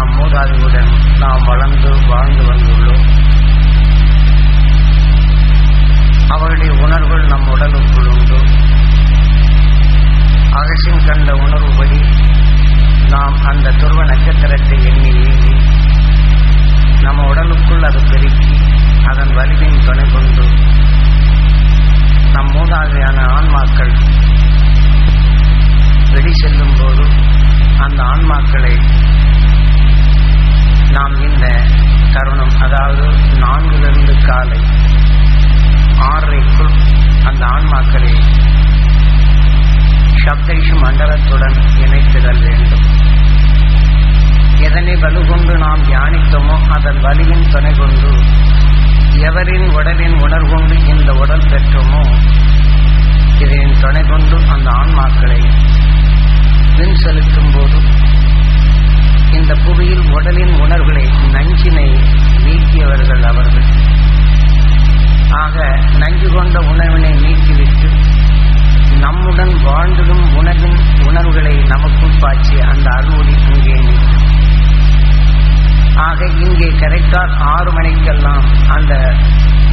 நாம் மூதாதியுடன் நாம் வளர்ந்து வாழ்ந்து வந்துள்ளோம். அவருடைய உணர்வுகள் நம் உடலுக்குள் உண்டு. அகசின் கண்ட உணர்வுபடி நாம் அந்த துருவ நட்சத்திரத்தை எண்ணி ஏங்கி நம்ம உடலுக்குள் அது பெருக்கி அதன் வலிமையின் துணை கொண்டு நம் மூதாதையான ஆன்மாக்கள் வெளி செல்லும் போது அந்த ஆன்மாக்களை நாம் இந்த தருணம் அதாவது நான்கிலிருந்து காலை ஆறரைக்குள் அந்த ஆன்மாக்களை சப்தரிஷி மண்டலத்துடன் இணைத்திடல் வேண்டும். எதனை வலுகொண்டு நாம் தியானித்தோமோ அதன் வலியின் துணை கொண்டு எவரின் உடலின் உணர்கொண்டு இந்த உடல் பெற்றோமோ இதன் துணை கொண்டு அந்த ஆன்மாக்களை பின் செலுத்தும் போது இந்த புவியில் உடலின் உணர்வுகளை நஞ்சினை நீக்கியவர்கள் அவர்கள். ஆக நஞ்சு கொண்ட உணர்வினை நீக்கிவிட்டு நம்முடன் வாழ்ந்ததும் உணர்வின் உணர்வுகளை நமக்குள் பாய்ச்சி அந்த அருள்மொழி இங்கே ஆக இங்கே கரெக்டால் ஆறு மணிக்கெல்லாம் அந்த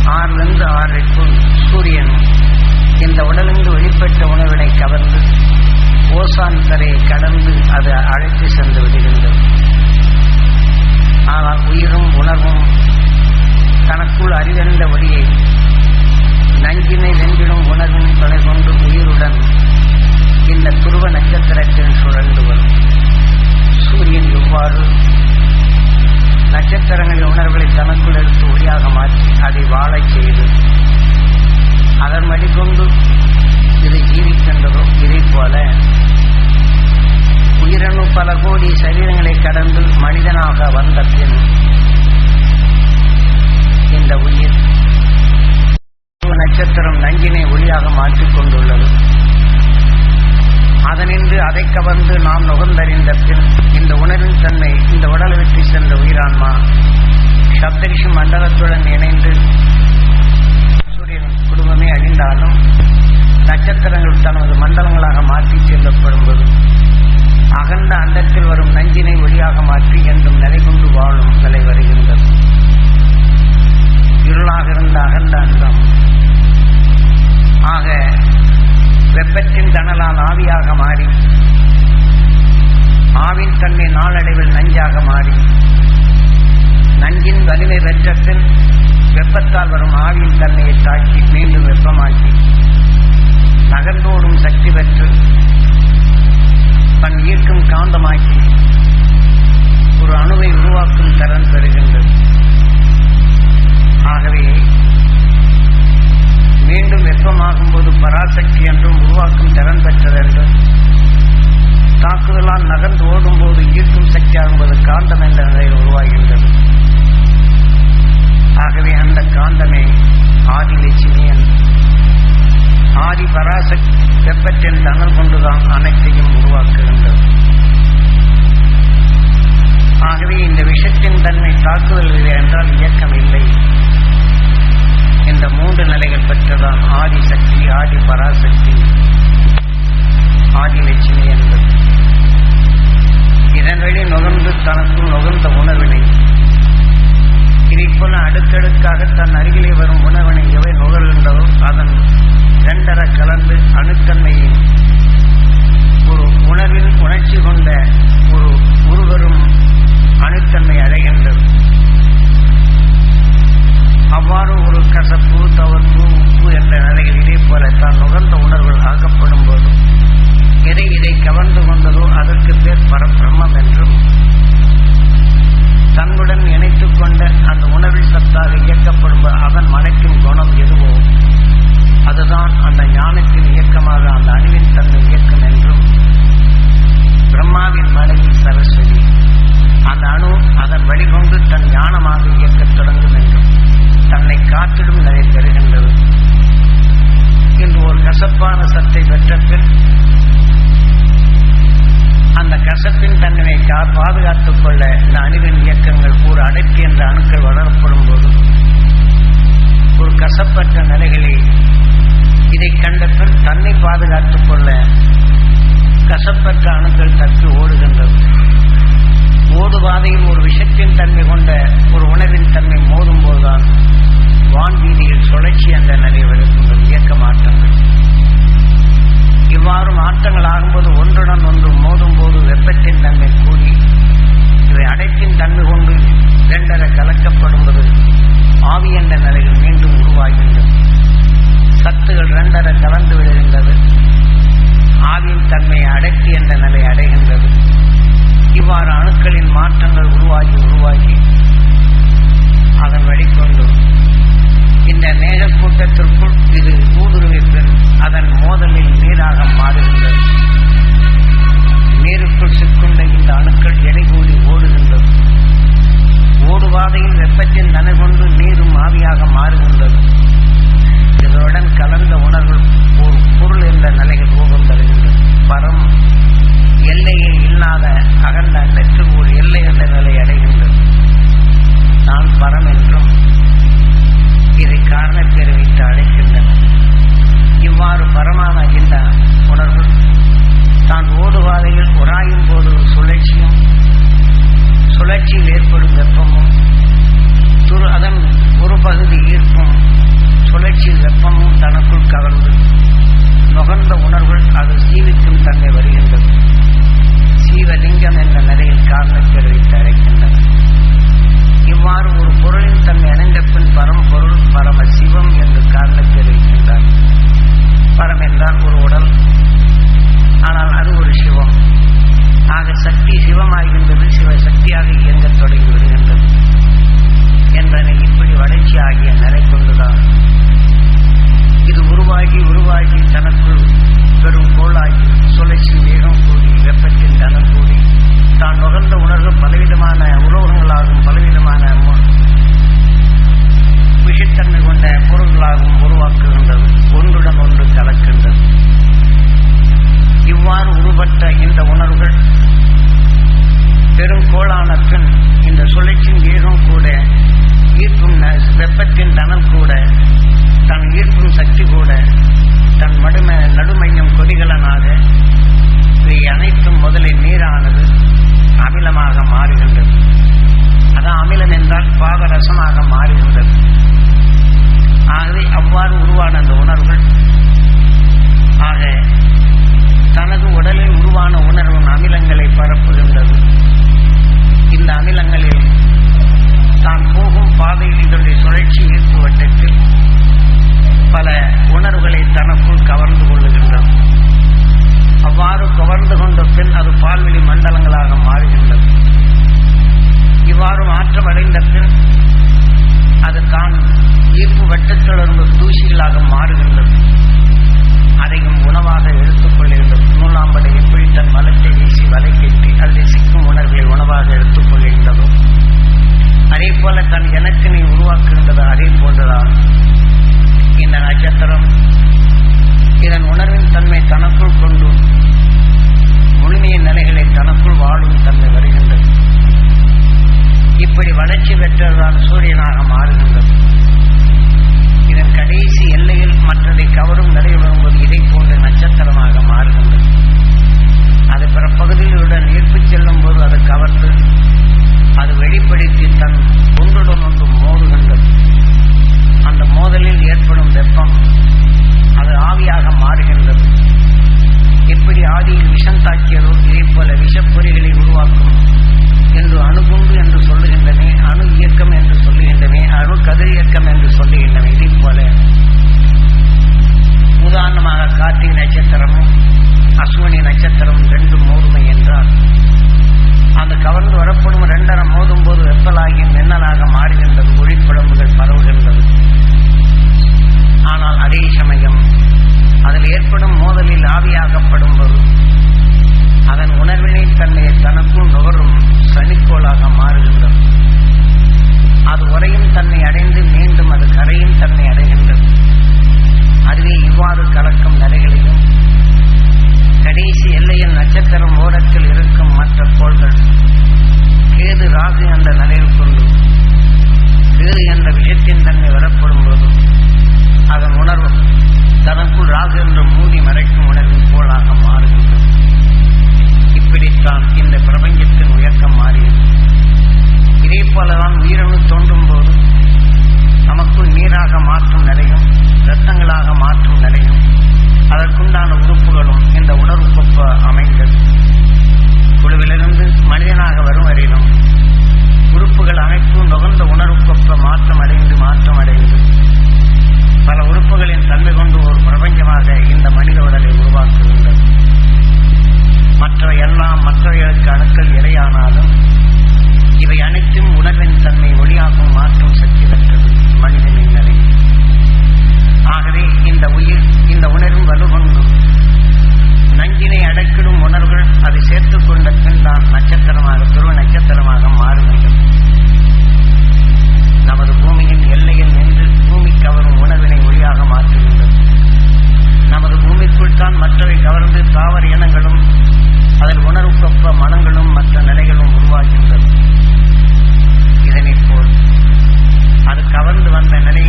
ஆறிலிருந்து ஆறரைக்குள் சூரியன் இந்த உடலிருந்து வெளிப்பட்ட உணர்வினை கவர்ந்து ஓசான் கரையை கடந்து அது அழைத்து சென்று விடுகின்றது. ஆனால் உயிரும் உணர்வும் தனக்குள் அறிவறிந்த வழியை நஞ்சினை வென்றிடும் உணர்வின் துணை கொண்டு உயிருடன் இந்த துருவ நட்சத்திரத்தில் சுழந்து வரும். சூரியன் எவ்வாறு நட்சத்திரங்களின் உணர்வுகளை தனக்குள் எடுத்து ஒளியாக மாற்றி அதை வாழச் செய்து அதன் வழிகொண்டு இது ஜீவிக்கின்றதோ இதை போல உயிரணு பல கோடி சரீரங்களை கடந்து மனிதனாக வந்த பின் இந்த உயிர் நட்சத்திரம் நஞ்சினை ஒளியாக மாற்றிக் கொண்டுள்ளது அதனின்று அதை கவர்ந்து நாம் நுகர்ந்தறிந்த பின் இந்த உணர்வின் தன்மை இந்த உடலை விட்டு சென்ற உயிரான்மா? சப்தரிஷி மண்டலத்துடன் இணைந்து குடும்பமே அழிந்தாலும் நட்சத்திரங்கள் தனது மண்டலங்களாக மாற்றி செல்லப்படும்போது அகண்ட அண்டத்தில் வரும் நஞ்சினை ஒளியாக மாற்றி என்றும் நிலை கொண்டு வாழும் நிலை வருகின்றது. இருளாக இருந்த அகண்ட அண்டம். ஆக வெப்பத்தின் தணலால் ஆவியாக மாறி ஆவின் தன்மை நாளடைவில் நஞ்சாக மாறி நஞ்சின் வலிமை பெற்ற பின் வெப்பத்தால் வரும் ஆவியின் தன்மையை தாக்கி மீண்டும் வெப்பமாக்கி நகர்ந்தோடும் சக்தி பெற்று தன் ஈர்க்கும் காந்தமாக்கி ஒரு அணுவை உருவாக்கும் திறன் பெறுகின்றது. ஆகவே மீண்டும் வெப்பமாகும் போது பராசக்தி என்றும் உருவாக்கும் திறன் பெற்றது என்றும் தாக்குதலால் நகர்ந்து ஓடும் போது ஈர்க்கும் சக்தியாகும்போது காந்தம் என்ற நிலையில் உருவாகின்றது ஆகவே அந்த காந்தமே ஆதி லட்சுமியன் ஆதி பராசக்தி வெப்பத்தின் தணல் கொண்டுதான் அனைத்தையும் உருவாக்குகின்றது. ஆகவே இந்த விஷத்தின் தன்மை தாக்குதல் இல்லை என்றால் இயக்கம் இல்லை. இந்த மூன்று நிலைகள் பெற்றதான் ஆதி சக்தி ஆதி பராசக்தி ஆதி லட்சுமி என்பது. இதன் வழி நுகர்ந்து தனக்குள் நுகர்ந்த உணர்வினை இதைப்போல அடுக்கடுக்காக தன் அருகிலே வரும் உணவினை எவை நுகர்கின்றதோ அதன் இரண்டர கலந்து அணுத்தன்மையை ஒரு உணர்வில் உணர்ச்சி கொண்ட ஒரு உருவரும் அணுத்தன்மை அடைகின்றது. அவ்வாறு ஒரு கசப்பு தவறு உப்பு என்ற நிலையில் இதே போல தான் நுகர்ந்த உணர்வுகள் ஆக்கப்படும். கவர்ந்து கொண்டதோ அதற்கு பேர் பரபிரம்மம் என்றும் தன்னுடன் இணைத்துக் கொண்ட அந்த உணவில் சத்தாக இயக்கப்படும் அவன் அதன் மலைக்கும் குணம் எதுவோ அதுதான் அந்த ஞானத்தின் இயக்கமாக அந்த அணுவின் தன்மை இயக்கம் என்றும் பிரம்மாவின் மனைவி சரஸ்வதி அந்த அணு அதன் வழிகொண்டு தன் ஞானமாக இயக்கத் தொடங்கும் என்றும் தன்னை காத்திடும் நிலை பெறுகின்றது. இன்று ஒரு கசப்பான சத்தை பெற்ற பின் அந்த கசப்பின் தன்மையை கா- பாதுகாத்துக் கொள்ள இந்த அணுவின் இயக்கங்கள் ஒரு அடைப்பு என்ற அணுக்கள் வளரப்படும் போது ஒரு கசப்பற்ற நிலைகளில் இதை கண்ட பின் தன்னை பாதுகாத்துக் கொள்ள கசப்பற்ற அணுக்கள் தப்பி ஓடுகின்றது. ஓடு பாதையில் ஒரு விஷத்தின் தன்மை கொண்ட ஒரு உணவின் தன்மை மோதும் போதுதான் வான்வீதியில் சுழற்சி என்ற நிலை வருகின்றது இயக்க மாற்றங்கள். இவ்வாறு மாற்றங்கள் ஆகும்போது ஒன்றுடன் ஒன்று மோதும் போது வெப்பத்தின் தன்மை கூடி. இவை அடைப்பின் தன்மை கொண்டு இரண்டர கலக்கப்படும்போது ஆவி என்ற நிலையில் மீண்டும் உருவாகின்றது. சத்துகள் இரண்டர கலந்து விடுகின்றது ஆவியின் தன்மையை அடக்கி என்ற நிலை அடைகின்றது. இவ்வாறு அணுக்களின் மாற்றங்கள் உருவாகி உருவாகி அதன் வெளிக்கொண்டு இந்த மேகக்கூட்டத்திற்குள் இது ஊடுருவிட்டு அதன் மோதலில் நீராக மாறுகின்றது. நீருக்குள் சிக்குண்ட இந்த அணுக்கள் எடை கூடி ஓடுகின்றது. ஓடுபாதையில் வெப்பத்தின் தனை கொண்டு நீரும் ஆவியாக மாறுகின்றது. இதனுடன் கலந்த உணர்வு ஒரு பொருள் என்ற நிலையில் ரூபம் தருகின்றது. பரம் எல்லையே இல்லாத அகண்ட நெற்று ஒரு எல்லை என்ற நிலை அடைகின்றது. நான் பரம் என்றும் காரணப்பேர் வைத்து அழைக்கின்றன இவ்வாறு பரமான இந்த உணர்வு தான் ஓடுவாதையில் உராயும் போது சுழற்சியும் சுழற்சியில் ஏற்படும் வெப்பமும் துரு அதன் ஒரு பகுதி ஈர்ப்பும் சுழற்சியில் வெப்பமும் தனக்குள் கவர்ந்து நுகர்ந்த உணர்வுகள் அது சீவிக்கும் தன்மை வருகின்றது. சீவலிங்கம் என்ற நிலையில் காரணப்பேர் வைத்து அழைக்கின்றன இவ்வாறு ஒரு பொருளின் தன் இணைந்த பின் பரம்பொருள் பரம சிவம் என்று காரணத்தை தெரிவிக்கின்றார் பரம் என்றால் ஒரு உடல் ஆனால் அது ஒரு சிவம். ஆக சக்தி சிவமாகின்றது சிவ சக்தியாக இயங்கத் தொடங்கி விடுகின்றது. என்பதை இப்படி வளர்ச்சி ஆகிய நிலை கொண்டுதான் இது உருவாகி உருவாகி தனக்குள் பெரும் கோளாகி சுழற்சி வேகம் கூடி வெப்பத்தின் தனம் கூடி தான் நுகர்ந்த உணர்வு பலவிதமான உலோகங்களாகும் பலவிதமான மு- விஷத்தன்மை கொண்ட பொருள்களாகவும் உருவாக்குகின்றது ஒன்றுடன் ஒன்று கலக்கின்றது இவ்வாறு உருவற்ற இந்த உணர்வுகள் பெரும் கோளான பின் இந்த சுழற்சியின் வேகம் கூட ஈர்க்கும் ந- வெப்பத்தின் தனம் கூட தன் ஈர்க்கும் சக்தி கூட தன் மடும நடுமையும் கொதிகலனாக இவை அனைத்தும் முதலில் நீரானது அமிலமாக மாறுகின்றது. அதான் அமிலம் என்றால் பாதரசமாக மாறுகின்றது. ஆகவே அவ்வாறு உருவான அந்த உணர்வுகள் ஆக தனது உடலில் உருவான உணர்வு அமிலங்களை பரப்புகின்றது. இந்த அமிலங்களில் தான் போகும் பாதையில் இதனுடைய சுழற்சி ஈர்ப்பு வட்டத்தில் பல உணர்வுகளை தனக்குள் கவர்ந்து கொள்ளுகின்றது அவ்வாறு கவர்ந்து கொண்ட பின் அது பால்வெளி மண்டலங்களாக மாறுகின்றது. இவ்வாறு மாற்றமடைந்த பின் அது தான் ஈர்ப்பு வட்டத்திலிருந்து தூசிகளாக மாறுகின்றது. அதையும் உணவாக எடுத்துக்கொள்கின்றது நூலாம்படை எப்படி தன் மலத்தை வீசி வலை கட்டி அதில் சிக்கும் உணர்வை உணவாக எடுத்துக்கொள்கின்றதோ அதே போல தன் எனக்கு நீ உருவாக்குகின்றதோ அதே போன்றுதான். இந்த நட்சத்திரம் இதன் உணர்வின் தன்மை தனக்குள் கொண்டு முழுமையின் நிலைகளை தனக்குள் வாழும் தன்மை வருகின்றது. இப்படி வளர்ச்சி பெற்றதுதான் சூரியனாக மாறுகின்றது. இதன் கடைசி எல்லையில் மற்றதை கவரும் நிலை வரும்போது இதை போன்ற நட்சத்திரமாக மாறுகின்றது. அது பிற பகுதிகளுடன் ஈர்ப்பு செல்லும் போது அது கவர்ந்து அது வெளிப்படுத்தி தன் ஒன்றுடன் ஒன்று மோதுகின்றது. அந்த மோதலில் ஏற்படும் வெப்பம் அது ஆவியாக மாறுகின்றது. எப்படி ஆதியில் விஷம் தாக்கியதோ இதே போல விஷப்பொறிகளை உருவாக்கும் என்று அணுகுண்டு என்று சொல்லுகின்றனே அணு இயக்கம் என்று சொல்லுகின்றனே அணு கதிர் இயக்கம் என்று சொல்லுகின்றன இதே போல உதாரணமாக கார்த்திகை நட்சத்திரமும் அஸ்வினி நட்சத்திரம் ரெண்டும் மோதுமை என்றால் அந்த கவர்ந்து வரப்படும் ரெண்டரை மோதும் போது வெப்பலாகி மின்னலாக மாறுகின்றது ஒளிக்குழம்புகள் பரவுகின்றது. ஆனால் அதே சமயம் அதில் ஏற்படும் மோதலில் ஆவியாகப்படும் போது அதன் உணர்வினை தன்னை தனக்குள் நுகரும் சனிக்கோளாக மாறுகின்றது அது உறையும் தன்னை அடைந்து மீண்டும் அது கரையும் தன்னை அடைகின்றது அதுவே இவ்வாறு கலக்கும் நிலைகளிலும் கடைசி எல்லையில் நட்சத்திரம் ஓரத்தில் இருக்கும் மற்ற கோள்கள் கேது ராகு என்ற நிலையில் கொண்டு கேது என்ற விஷயத்தின் தன்மை வரப்படும் போதும் அதன் உணர்வு தனக்குள் ராகு என்று மூடி மறைக்கும் உணர்வின் கோளாக மாறுகின்றது. இப்படித்தான் இந்த பிரபஞ்சத்தின் உயக்கம் மாறியது. இதே போலதான் உயிரணு தோன்றும் போது நமக்குள் நீராக மாற்றும் ரத்தங்களாக மாற்றும் நிலையும். அதற்குண்டான உறுப்புகளும் இந்த உணர்வுக்கொப்ப அமைந்தது குழுவிலிருந்து மனிதனாக வரும் வரையிலும் உறுப்புகள் அனைத்தும் நுகர்ந்த உணர்வுக்கொப்ப மாற்றம் அடைந்து மாற்றம் அடைந்து பல உறுப்புகளின் தன்மை கொண்டு ஒரு பிரபஞ்சமாக இந்த மனித உடலை உருவாக்குகின்றது மற்றவை எல்லாம் மற்றவைகளுக்கு அணுக்கள் இரையானாலும் இவை அனைத்தும் உணர்வின் தன்மை ஒளியாகும் மாற்றும் சக்தி பெற்றது மனிதனின் நிலை ஆகவே இந்த உயிர் இந்த உணர்வின் வலுகொண்டு நஞ்சினை அடக்கிடும் உணர்வுகள் அதை சேர்த்துக் கொண்ட பின் தான் நட்சத்திரமாக துருவ நட்சத்திரமாக மாறுகின்றது நமது பூமியின் எல்லையில் நின்று பூமி கவரும் உணர்வினை ஒளியாக மாற்றுகின்றது நமது பூமிக்குள் தான் மற்றவை கவர்ந்து தாவர இனங்களும் அதில் உணர்வுக்கொப்ப மனங்களும் மற்ற நிலைகளும் உருவாகின்றது இதனைப் போல் அது கவர்ந்து வந்த நிலை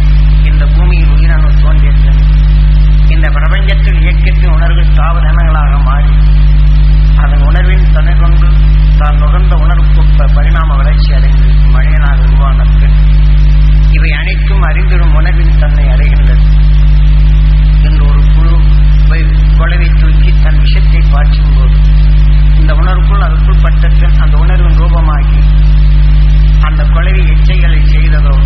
இந்த பூமியில் உயிரணு தோன்றிய பின் இந்த பிரபஞ்சத்தில் இயக்கத்தின் உணர்வு தாவர இனங்களாக மாறி அதன் உணர்வின் துணை கொண்டு தான் நுகர்ந்த உணர்வுக்கொப்ப பரிணாம வளர்ச்சி அடைந்து மனிதனாக உருவான பின் இவை அனைத்தும் அறிந்திடும் உணர்வின் தன்மை அடைகின்றது என்று ஒரு குழு கொலவை தூக்கி தன் விஷத்தை பாய்ச்சும் போது இந்த உணர்வுக்குள் அதுக்குள் பட்ட பின் அந்த உணர்வின் ரூபமாகி அந்த கொலவை எச்சைகளை செய்ததோ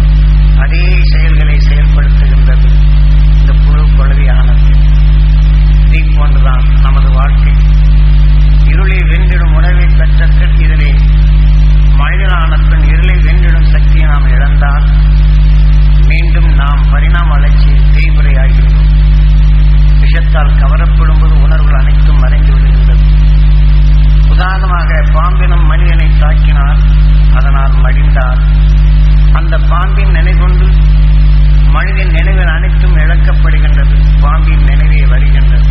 அதே செயல்களை செயல்படுத்துகின்றது இந்த புழு கொலவையானது இதை போன்றுதான் நமது வாழ்க்கை இருளை வென்றிடும் உணர்வை பெற்ற பின் இதிலே மனிதனான பின் இருளை வென்றிடும் சக்தியை நாம் இழந்தால் மீண்டும் நாம் பரிணாம வளர்ச்சியில் தேய்முறையாகின்றோம் விஷத்தால் கவரப்படும்போது உணர்வுகள் அனைத்தும் மறைந்து விடுகின்றது. உதாரணமாக பாம்பினம் மனிதனை தாக்கினால் அதனால் மடிந்தால் அந்த பாம்பின் நினைகொண்டு மனிதன் நினைவில் அனைத்தும் இழக்க பாம்பின் நினைவே வருகின்றது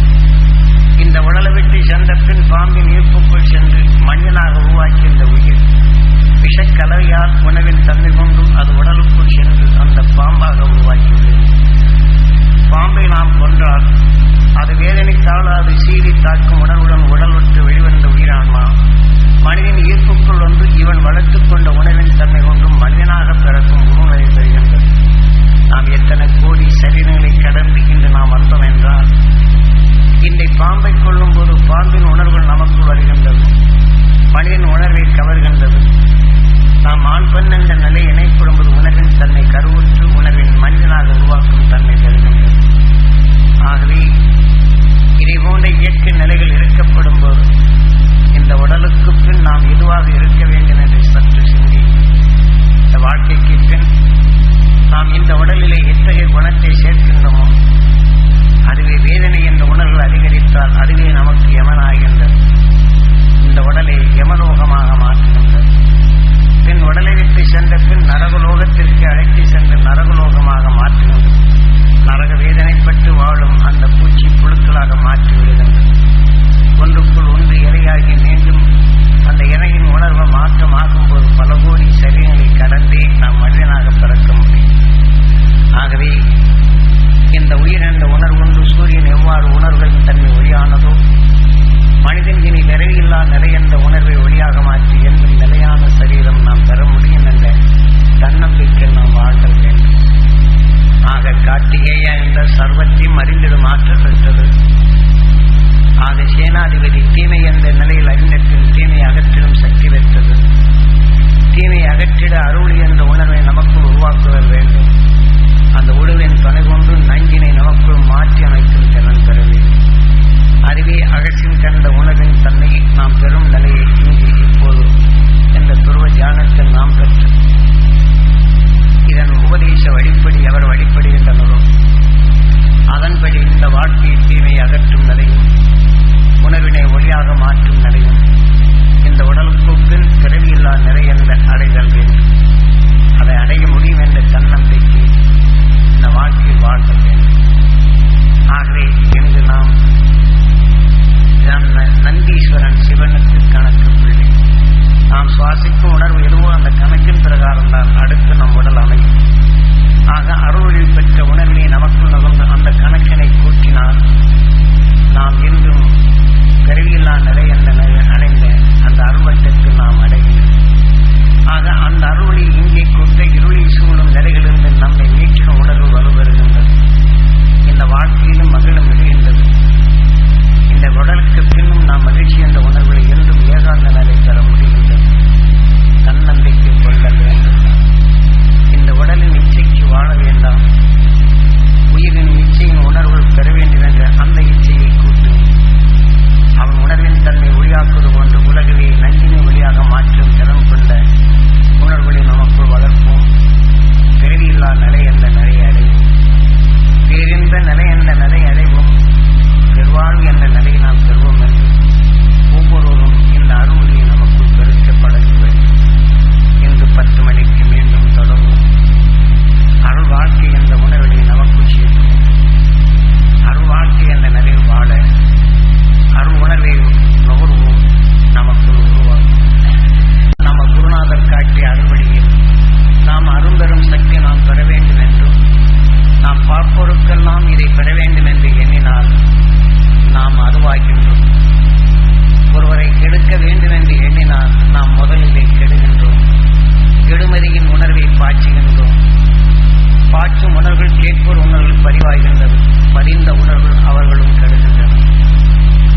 இந்த உடலை விட்டு சென்ற பின் பாம்பின் ஈர்ப்புக்குள் சென்று மனிதனாக உருவாக்கிய இந்த உயிர் விஷக்கலவையால் உணவின் தன்மை கொண்டும் அது உடலுக்குள் சென்று அந்த பாம்பாக உருவாக்கியுள்ளது பாம்பை நாம் கொன்றால் அது வேதனைத்தால் அது சீறி தாக்கும் உணர்வுடன் உடல் விட்டு வெளிவந்த உயிரான்மா. மனிதன் ஈர்ப்புக்குள் வந்து இவன் வளர்த்துக் கொண்ட உணவின் தன்மை கொண்டும் மனிதனாக பிறக்கும் உருநிலை பெறுகின்றது நாம் எத்தனை கோடி சரீரங்களை கடந்து இன்று நாம் வந்தோம் என்றால் இந்த பாம்பை கொள்ளும் போது பாம்பின் உணர்வுகள் நமக்குள் வருகின்றது. மனிதன் உணர்வை கவர்கின்றது. நாம் ஆண் பெண் என்ற நிலை இணைப்படும் போது உணர்வின் தன்னை கருவுற்று உணர்வின் மனிதனாக உருவாக்கும் தன்மை பெறுகின்றது ஆகவே இதை போன்ற இயற்கை நிலைகள் இருக்கப்படும் போது இந்த உடலுக்கு பின் நாம் எதுவாக இருக்க வேண்டும் என்று சற்று சிந்தி இந்த வாழ்க்கைக்கு பின் நாம் இந்த உடலிலே எத்தகைய குணத்தை சேர்க்கின்றோமோ அதுவே வேதனை என்ற உணர்வுகள் அதிகரித்தால் அதுவே நமக்கு யமனாகின்றது இந்த உடலை யமலோகமாக மாற்றுகின்றது பின் உடலை விட்டு சென்ற பின் நரகலோகத்திற்கு அழைத்து சென்று நரகலோகமாக மாற்றுகின்றது நரக வேதனைப்பட்டு வாழும் அந்த பூச்சி புழுக்களாக மாற்றி விடுகின்றது ஒன்றுக்குள் ஒன்று இரையாகி மீண்டும் அந்த இறையின் உணர்வு மாற்றம் ஆகும்போது பல கோடி சரீரங்களை கடந்தே நாம் மனிதனாக பிறக்க முடியும் ஆகவே இந்த உயிர் என்ற உணர்வுண்டு சூரியன் எவ்வாறு உணர்வுகளின் தன்மை ஒளியானதோ மனிதன் இனி நிறைவில்லா நிலை என்ற உணர்வை ஒளியாக மாற்றி என்றும் நிலையான சரீரம் நாம் பெற முடியும் என்ற தன்னம்பிக்கை நாம் வாழ்தல் வேண்டும். ஆக கார்த்திகேயா என்ற சர்வத்தையும் அறிந்திடும் ஆற்றல் பெற்றது. ஆக சேனாதிபதி தீமை என்ற நிலையில் அறிஞத்தின் தீமை அகற்றிடும் சக்தி பெற்றது. தீமை அகற்றிட அருள் என்ற உணர்வை நமக்குள் உருவாக்குதல் வேண்டும். அந்த உழுவின் துணை கொண்டு நஞ்சினை நமக்குள் மாற்றி வாழ்க்கையை தீமை அகற்றும் நிலையும் உணர்வினை ஒளியாக மாற்றும் நிலையும் இந்த உடலுக்கு பின் பிறவியில்லா நிறை என்ற அடைதல் வேண்டும். அதை அடைய முடியும் என்ற தன்னம்பிக்கை இந்த வாழ்க்கையில் வாழ்தல் வேண்டும். ஆகவே இன்று நாம் நந்தீஸ்வரன் சிவனுக்கு கணக்கு பிள்ளை. நாம் சுவாசிக்கும் உணர்வு எதுவோ அந்த கணக்கின் பிரகாரம் தான் அடுத்து நம் உடல் அமையும். ஆக அருளில் பெற்ற உணர்வினை நமக்குள் பதிவாகின்றது பதிந்த உணர்வு அவர்களும் கெடுகின்றன.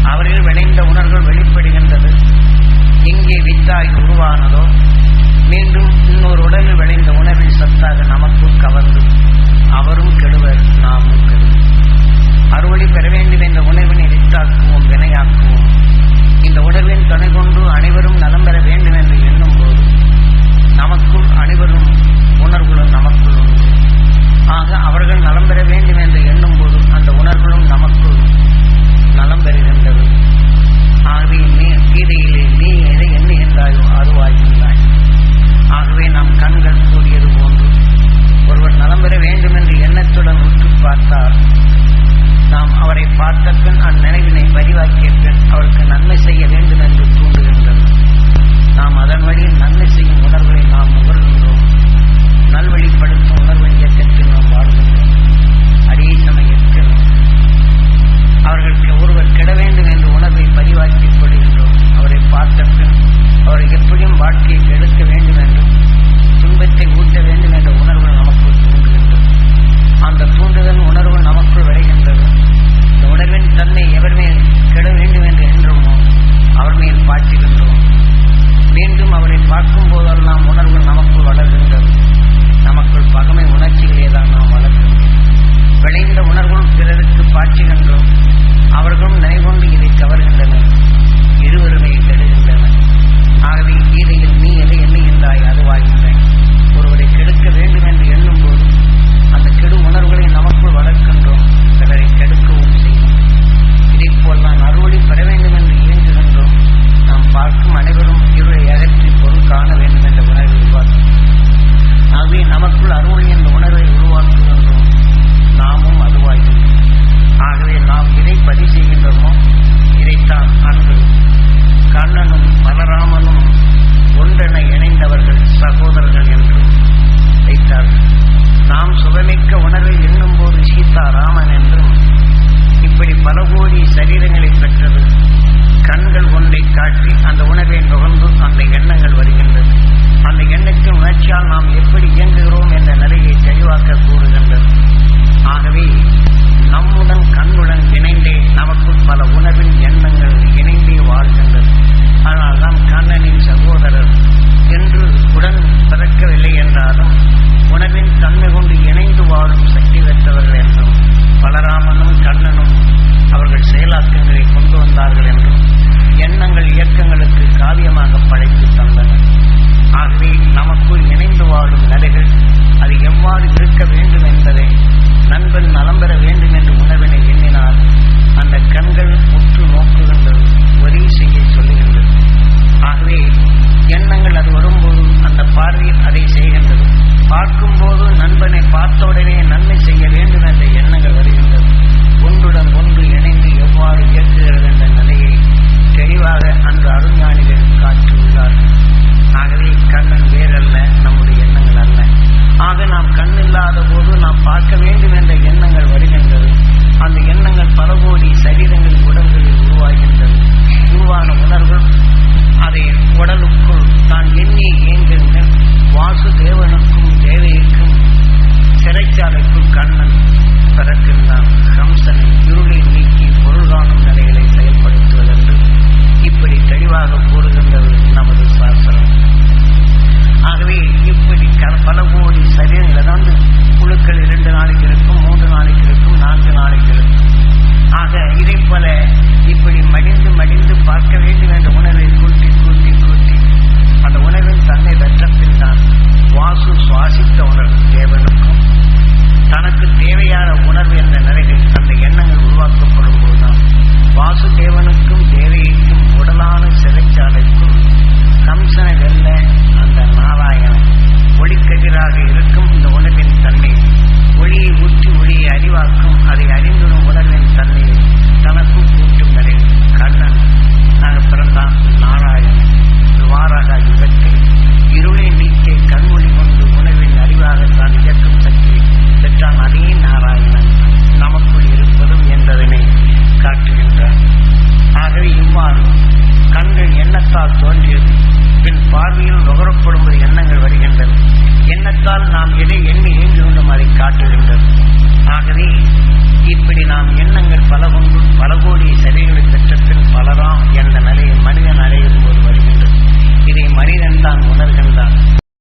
அவரில் விளைந்த உணர்வுகள் வெளிப்படுகின்றது. எங்கே வித்தாகி உருவானதோ? மீண்டும் இன்னொரு உடலில் விளைந்த உணவின் சத்தாக நமக்கும் கவர்ந்து அவரும் கெடுவர் நாமும் கெடு அறுவழி பெற வேண்டும் என்ற உணர்வினை வித்தாக்குவோம் வினையாக்குவோம். இந்த உணர்வின் துணை கொண்டு அனைவரும் நலம் பெற வேண்டும் என்று எண்ணும் போது நமக்குள் அனைவரும் உணர்வுகளும் நமக்குள் உண்டு. அருவாகின்றாய் ஆகவே நம் கண்கள் பார்க்கும் அனைவரும் இருளை அகற்றி பொருள் காண வேண்டும் என்ற உணர்வை உருவாக்கும். ஆகவே நமக்குள் அருள் என்ற உணர்வை உருவாக்குகின்றோம். நாமும் அதுவாகி ஆகவே நாம் இதை பதிவு செய்கின்றோமோ இதைத்தான் அன்று கண்ணனும் பலராமனும் ஒன்றென இணைந்தவர்கள் சகோதரர்கள் என்று வைத்தார்கள். நாம் சுகமிக்க உணர்வை எண்ணும் போது சீதா ராமன் என்றும் இப்படி பல கோடி சரீரங்களை பெற்றது. கண்கள் ஒன்றை காட்டி அந்த உணவை நுகர்ந்து அந்த எண்ணங்கள் வருகின்றது. அந்த எண்ணத்தின் உணர்ச்சியால் நாம் எப்படி இயங்குகிறோம் என்ற நிலையை தெளிவாக்க கூறுகின்றது. பார்க்கும் போது நண்பனை பார்த்தவுடனே நன்மை செய்ய வேண்டும் என்ற எண்ணங்கள் வருகின்றது. ஒன்றுடன் ஒன்று இணைந்து எவ்வாறு இயக்குகிறது என்ற நிலையை தெளிவாக அன்று அருஞானிகள் காட்டியுள்ளார்கள். ஆகவே கண்ணன் வேறல்ல நம்முடைய எண்ணங்கள் அல்ல. ஆக நாம் கண் இல்லாத போது நாம் பார்க்க வேண்டும் என்ற எண்ணங்கள் வருகின்றது. அந்த எண்ணங்கள் பல கோடி சரீரங்கள் உடல்களில் உருவாகின்றது உருவான உணர்வுகள் அதை உடலுக்குள் தான் எண்ணி இயங்குகின்ற வாசுதேவனுக்கும் தேவைக்கும் சிறைச்சாலைக்கும் கண்ணன் பிறக்கின்றான். கம்சனை இருளை நீக்கி பொருள் காணும் நிலைகளை செயல்படுத்துவதென்று இப்படி தெளிவாக கூறுகின்றது நமது சாஸ்திரம். ஆகவே இப்படி பல கோடி சரீரங்கள் அதாவது குழுக்கள் இரண்டு நாளைக்கு இருக்கும் நாளைக்கு இருக்கும் நான்கு நாளைக்கு இருக்கும் ஆக இதை போல இப்படி மடிந்து மடிந்து பார்க்க வேண்டும் என்ற உணர்வை கூட்டி கூட்டி கூட்டி அந்த உணர்வின் தன்மை வெற்றத்தில் தான் வாசு சுவாசித்த உணர்வு தேவனுக்கும் தனக்கு தேவையான உணர்வு என்ற நிலையில் அந்த எண்ணங்கள் உருவாக்கப்படும் போதுதான் வாசுதேவனுக்கும் தேவையைக்கும் உடலான சிறைச்சாலைக்கும் கம்சன வெல்ல அந்த நாராயணன் ஒளிக்கதிராக இருக்கும் இந்த உணவின் தன்மை ஒளியை ஊற்றி ஒளியை அறிவாக்கும் அதை அறிந்துடும் உணர்வின் தன்மையை தனக்கும் கூட்டும் நிலை கண்ணன் நாங்க பிறந்தான் நாராயணன். துவாராக இவற்றை இருளை நீக்க கண்மொழி கொண்டு உணவின் அறிவாகத்தான் இயக்கும் சக்தி பெற்றான் அதே நாராயணன். நமக்குள் இருப்பதும் என்பதனை காட்டுகின்றார் ஆகவே இவ்வாறு கண்கள் எண்ணத்தால் தோன்றியது பின் பார்வையில் நுகரப்படும் எண்ணங்கள் வருகின்றன. எண்ணத்தால் நாம் எதை எண்ணி வேதம் அதை காட்டுகின்றது. ஆகவே இப்படி நாம் எண்ணங்கள் பல கொண்டு பல கோடி சரியொளி பெற்றத்தில் பலராம் என்ற நிலையை மனிதன் அடையும் போது வருகின்றது. இதை மனிதன் தான் உணர்கின்றான்.